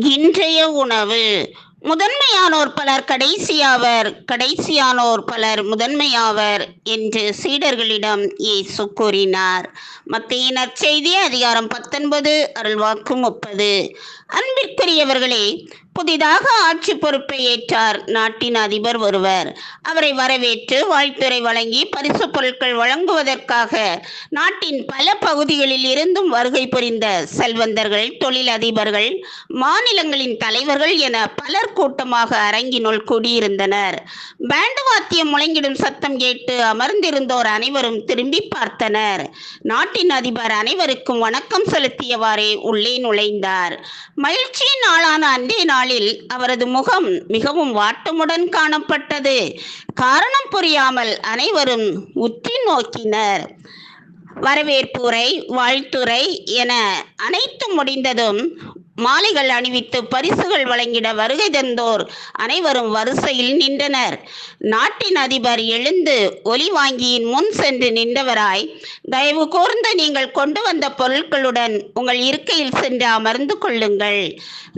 இன்றைய உணவு முதன்மையானோர் பலர் கடைசியாவர் கடைசியானோர் பலர் முதன்மையாவர் என்று சீடர்களிடம் இயேசு கூறினார். மத்திய நற்செய்தி அதிகாரம் பத்தொன்பது அருள்வாக்கு முப்பது. அன்பிற்குரியவர்களே புதிதாக ஆட்சி பொறுப்பை ஏற்றார் நாட்டின் அதிபர் ஒருவர். அவரை வரவேற்று வாழ்த்துறை வழங்கி பரிசு பொருட்கள் வழங்குவதற்காக நாட்டின் பல பகுதிகளில் இருந்தும் வருகை புரிந்த செல்வந்தர்கள் தொழிலதிபர்கள் மாநிலங்களின் தலைவர்கள் என பலர் கூட்டமாக அரங்கினுள் கூடியிருந்தனர். பேண்டு வாத்தியம் முழங்கிடும் சத்தம் கேட்டு அமர்ந்திருந்தோர் அனைவரும் திரும்பி பார்த்தனர். நாட்டின் அதிபர் அனைவருக்கும் வணக்கம் செலுத்தியவாறே உள்ளே நுழைந்தார். மகிழ்ச்சியின் நாளான அன்றைய நாளில் அவரது முகம் மிகவும் வாட்டமுடன் காணப்பட்டது. காரணம் புரியாமல் அனைவரும் உற்றி நோக்கினர். வரவேற்புரை வாழ்த்துரை என அனைத்தும் முடிந்ததும் மாலைகள் அணிவித்து பரிசுகள் வழங்கிட வருகை தந்தோர் அனைவரும் வரிசையில் நின்றனர். நாட்டின் அதிபர் எழுந்து ஒலி வாங்கியின் முன் சென்று நின்றவராய் தயவு கூர்ந்து நீங்கள் கொண்டு வந்த பொருட்களுடன் உங்கள் இருக்கையில் சென்று அமர்ந்து கொள்ளுங்கள்.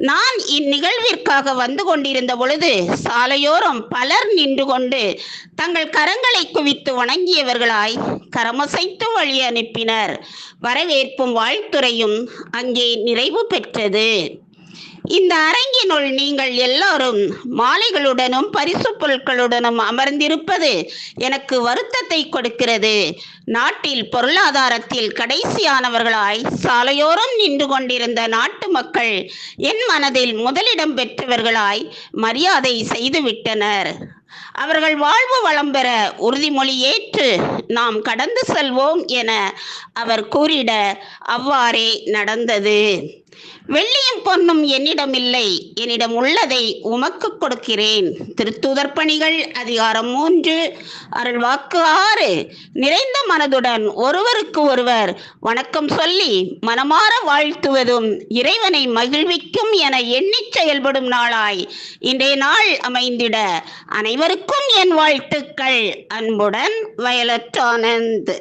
நான் இந்நிகழ்விற்காக வந்து கொண்டிருந்த பொழுது சாலையோரம் பலர் நின்று கொண்டு தங்கள் கரங்களை குவித்து வணங்கியவர்களாய் கரமசைத்து வழி அனுப்பினர். வரவேற்பும் வாழ்த்துறையும் அங்கே நிறைவு பெற்றது. இந்த அரங்கினுள் நீங்கள் எல்லாரும் மாலைகளுடனும் பரிசு பொருட்களுடனும் அமர்ந்திருப்பது எனக்கு வருத்தத்தை கொடுக்கிறது. நாட்டில் பொருளாதாரத்தில் கடைசியானவர்களாய் சாலையோரம் நின்று கொண்டிருந்த நாட்டு மக்கள் என் மனதில் முதலிடம் பெற்றவர்களாய் மரியாதை செய்துவிட்டனர் அவர்கள் வாழ்வு வளம் பெற உறுதிமொழி ஏற்று நாம் கடந்து செல்வோம் என அவர் கூறிட அவ்வாறே நடந்தது. வெள்ளியும் பொன்னும் என்னிடம் இல்லை என்னிடம் உள்ளதை உமக்கு கொடுக்கிறேன். திருத்தூதர் பணிகள் அதிகாரம் மூன்று. அருள்வாக்கு ஆறு. நிறைந்த மனதுடன் ஒருவருக்கு ஒருவர் வணக்கம் சொல்லி மனமாற வாழ்த்துவதும் இறைவனை மகிழ்விக்கும் என எண்ணிச் செயல்படும் நாளாய் இன்றைய நாள் அமைந்திட. அனைவருக்கும் என் வாழ்த்துக்கள். அன்புடன் வயலட் ஆனந்த்.